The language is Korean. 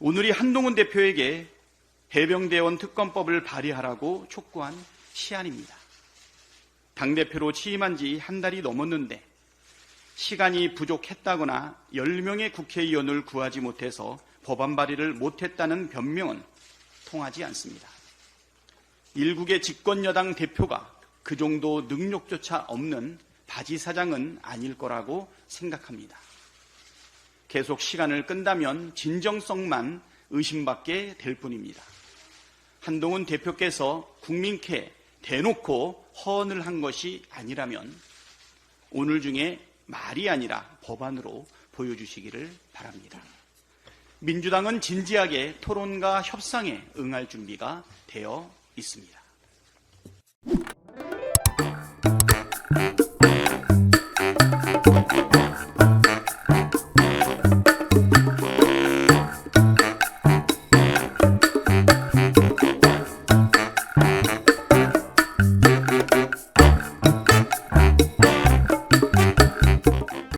오늘이 한동훈 대표에게 해병대원 특검법을 발의하라고 촉구한 시안입니다. 당대표로 취임한 지 한 달이 넘었는데 시간이 부족했다거나 10명의 국회의원을 구하지 못해서 법안 발의를 못했다는 변명은 통하지 않습니다. 일국의 집권여당 대표가 그 정도 능력조차 없는 바지 사장은 아닐 거라고 생각합니다. 계속 시간을 끈다면 진정성만 의심받게 될 뿐입니다. 한동훈 대표께서 국민께 대놓고 허언을 한 것이 아니라면 오늘 중에 말이 아니라 법안으로 보여주시기를 바랍니다. 민주당은 진지하게 토론과 협상에 응할 준비가 되어 있습니다.